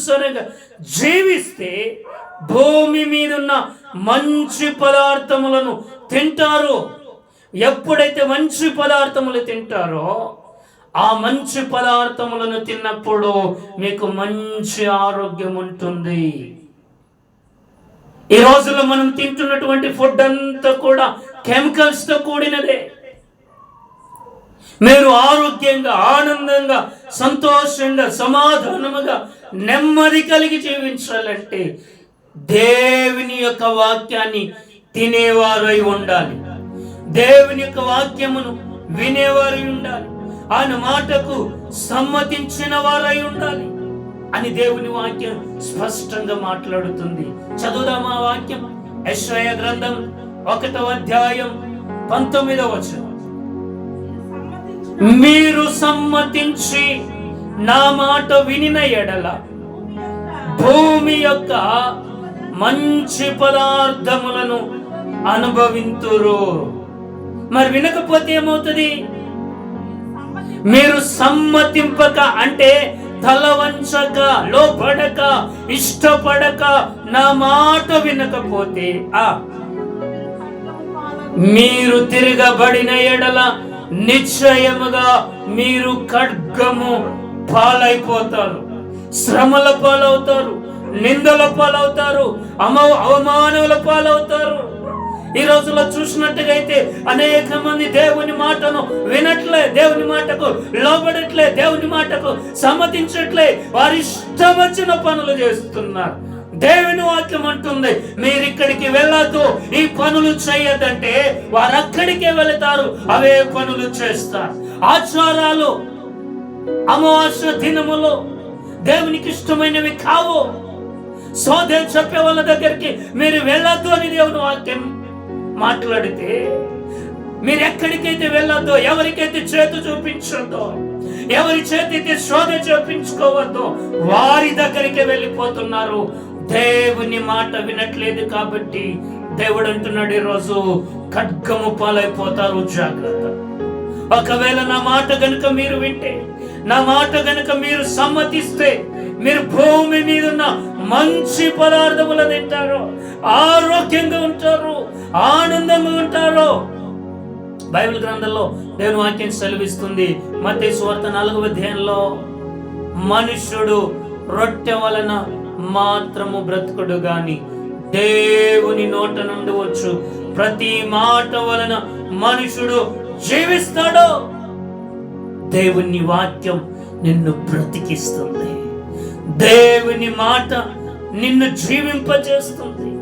అనుసరంగా జీవిస్తే భూమి మీద ఉన్న మంచి పదార్థములను తింటారు. ఎప్పుడైతే మంచి పదార్థములు తింటారో ఆ మంచి పదార్థములను తిన్నప్పుడు మీకు మంచి ఆరోగ్యం ఉంటుంది. ఈ రోజుల్లో మనం తింటున్నటువంటి ఫుడ్ అంతా కూడా కెమికల్స్తో కూడినదే. మీరు ఆరోగ్యంగా ఆనందంగా సంతోషంగా సమాధానముగా నెమ్మది కలిగి జీవించాలంటే దేవుని యొక్క వాక్యాన్ని తినేవారై ఉండాలి. దేవుని యొక్క వాక్యమును వినేవారై ఉండాలి. ఆయన మాటకు సమ్మతించిన వారై ఉండాలి అని దేవుని వాక్యం స్పష్టంగా మాట్లాడుతుంది. చదువుదామా వాక్యం? యశ్వయ గ్రంథం ఒకటవ అధ్యాయం పంతొమ్మిదవ వచనం. మీరు సమ్మతించి నా మాట వినిన ఎడల భూమి యొక్క మంచి పదార్థములను అనుభవింతురు. మరి వినకపోతే ఏమవుతుంది? మీరు సమ్మతింపక అంటే తల వంచక లోపడక ఇష్టపడక నా మాట వినకపోతే ఆ మీరు తిరగబడిన ఎడల నిశ్చయముగా మీరు ఖడ్గము పాలైపోతారు. శ్రమల పాలవుతారు. నిందల పాలవుతారు. అమ అవమానముల పాలవుతారు. ఈ రోజుల్లో చూసినట్టుగైతే అనేక మంది దేవుని మాటను వినట్లే దేవుని మాటకు లోబడట్లే దేవుని మాటకు సమ్మతించట్లే వారి ఇష్టం వచ్చిన పనులు చేస్తున్నారు. దేవుని వాక్యం అంటుంది మీరు ఇక్కడికి వెళ్ళొద్దు ఈ పనులు చేయొద్దంటే వారు అక్కడికే వెళతారు అవే పనులు చేస్తారు. ఆచారాలు అమావాస్య దినములు దేవునికి ఇష్టమైనవి కావు. సోదే చెప్పే వాళ్ళ దగ్గరికి మీరు వెళ్ళొద్దు అని దేవుని వాక్యం మాట్లాడితే మీరు ఎక్కడికైతే వెళ్ళొద్దో ఎవరికైతే చేతు చూపించొద్దో ఎవరి చేతి అయితే శోధ చూపించుకోవద్దో వారి దగ్గరికి వెళ్ళిపోతున్నారు. దేవుని మాట వినట్లేదు కాబట్టి దేవుడు అంటున్నాడు ఈరోజు ఖడ్గము పాలైపోతారు జాగ్రత్త. ఒకవేళ నా మాట గనుక మీరు వింటే నా మాట గనుక మీరు సమ్మతిస్తే మీరు భూమి మీద ఉన్న మంచి పదార్థములు తింటారు ఆరోగ్యంగా ఉంటారు ఆనందంగా ఉంటారు. బైబిల్ గ్రంథంలో దేవుని వాక్యం సెలవిస్తుంది మత సువార్త నాలుగవ అధ్యాయంలో మనుష్యుడు రొట్టె వలన మాత్రము బ్రతుకుడు గాని. దేవుని నోట నుండి వచ్చు. ప్రతి మాట వలన మనుషుడు జీవిస్తాడు. దేవుని వాక్యం నిన్ను బ్రతికిస్తుంది. దేవుని మాట నిన్ను జీవింపజేస్తుంది.